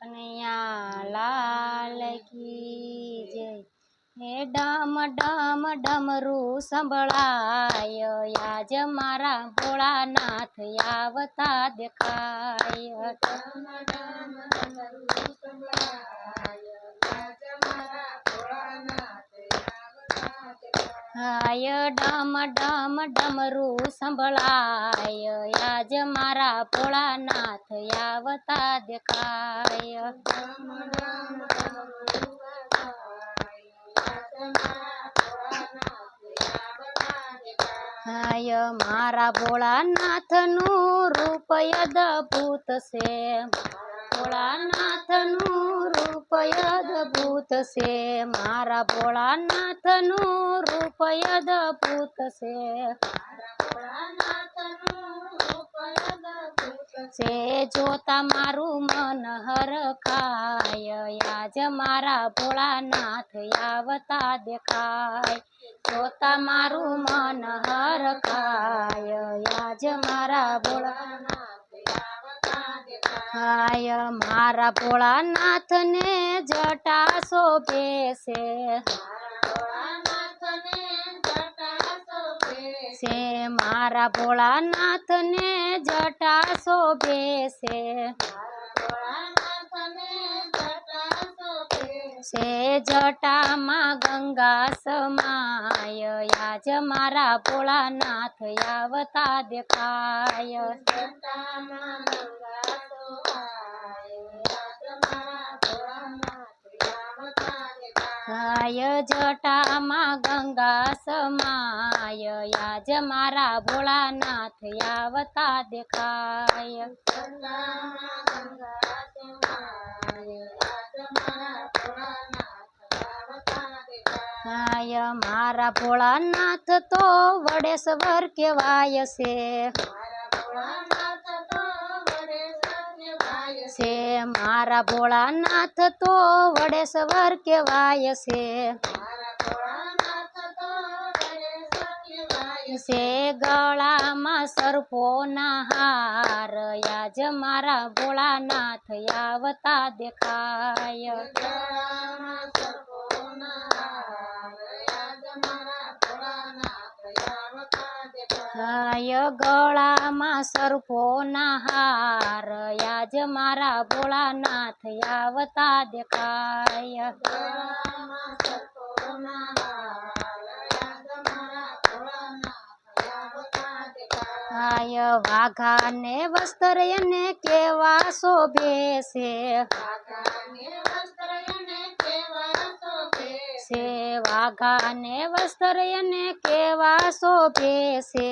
કનૈયા લાલ કી જય. હે ડમ ડમ ડમરું સંભળાય આજ મારા ભોળાનાથ આવતા દેખાય. ડમ ડમ ડમરું સંભળાય યાજ મારા ભોળાનાથ આવતા દેખાય ડમ ડમ, ડમરું સંભળાય. આજ મારા ભોળાનાથ આવતા દેખાય. હાય, મારા ભોળાનાથનું રૂપ અદભૂત છે. ભોળાનાથનું રૂપ અદભૂત છે. મારા ભોળાનાથનું રૂપ અદભૂત છે. છે જોતા મારું મન હરખાય યાજ મારા ભોળાનાથ આવતા દેખાય. જોતા મારું મન હરખાય યાજ મારા ભોળાનાથ હાય મારા ભોળાનાથ ને જટા શોભે છે છે મારા ભોળાનાથ ને જટા શોભે છે છે જટામાં ગંગા સમાય યાજ મારા ભોળાનાથ આવતા દેખાય. ગાય ગંગા જટામાં ગંગા સમાય યાજ મારા ભોળાનાથ આવતા દેખાય. હાય, મારા ભોળાનાથ તો વડેશ્વર કહેવાય છે. છે, મારા ભોળાનાથ તો વડેશ્વર કહેવાય છે. છે, ગળામાં સરફોના હાર યાજ મારા ભોળાનાથ આવતા દેખાય. હાય ગળામાં સરફોના હાર. આજ મારા ભોળાનાથ આવતા દેખાય. વાઘા વાઘાને વસ્ત્ર એને કેવા શોભે છે? છે વાઘાને વસ્ત્ર એને કેવા શોભે છે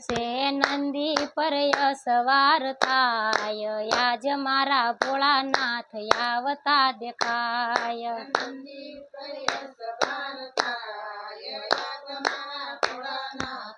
છે નંદી પર સવાર થાય યાજ મારા ભોળાનાથ આવતા દેખાય હાય નંદી પર સવાર થાય યાજ મારા ભોળાનાથ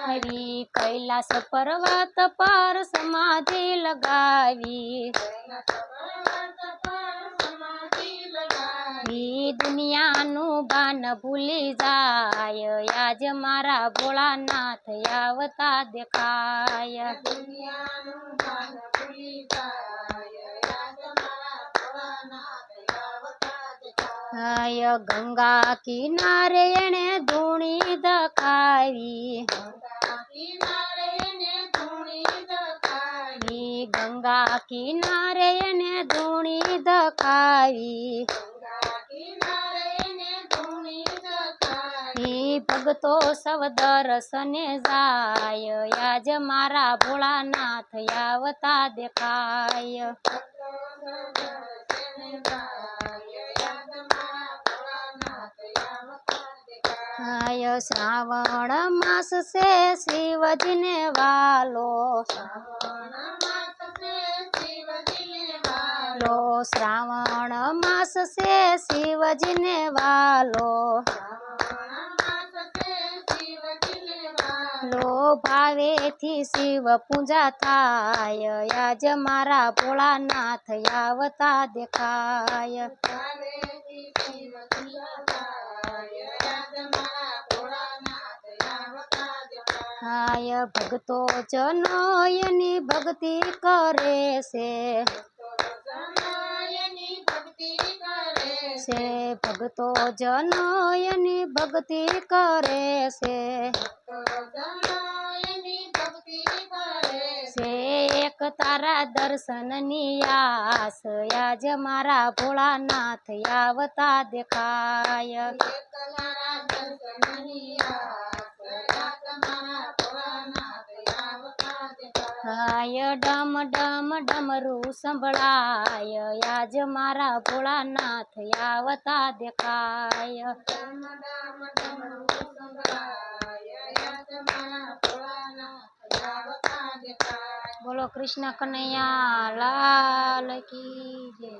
લગાવી, કૈલાસ પર્વત પર સમાધિ લગાવી. દુનિયાનું બાન ભૂલી જાય, આજ મારા ભોળાનાથ આવતા દેખાય. ગંગા કિનારે એને ધૂણી દખાવી. ગંગા કિનારે એને ધૂણી દખાવી. ભગતો સવ દર્શને જાય. આજ મારા ભોળાનાથ આવતા દેખાય. હાય શ્રાવણ માસ છે, શિવજીને વાલો. લો શ્રાવણ માસ છે, શિવજીને વાલો. લો ભાવેથી શિવ પૂજા થાય, આજ મારા ભોળાનાથ આવતા દેખાય. હાય ભક્તો જનો એની ભક્તિ કરે છે. છે ભક્તો જનો એની ભક્તિ કરે છે. છે એક તારા દર્શનની આસ આજ મારા ભોળાનાથ આવતા દેખાય. હાય ડમ ડમ ડમરું સંભળાય આજ મારા ભોળાનાથ આવતા દેખાય. બોલો કૃષ્ણ કનૈયા લાલ કી જય.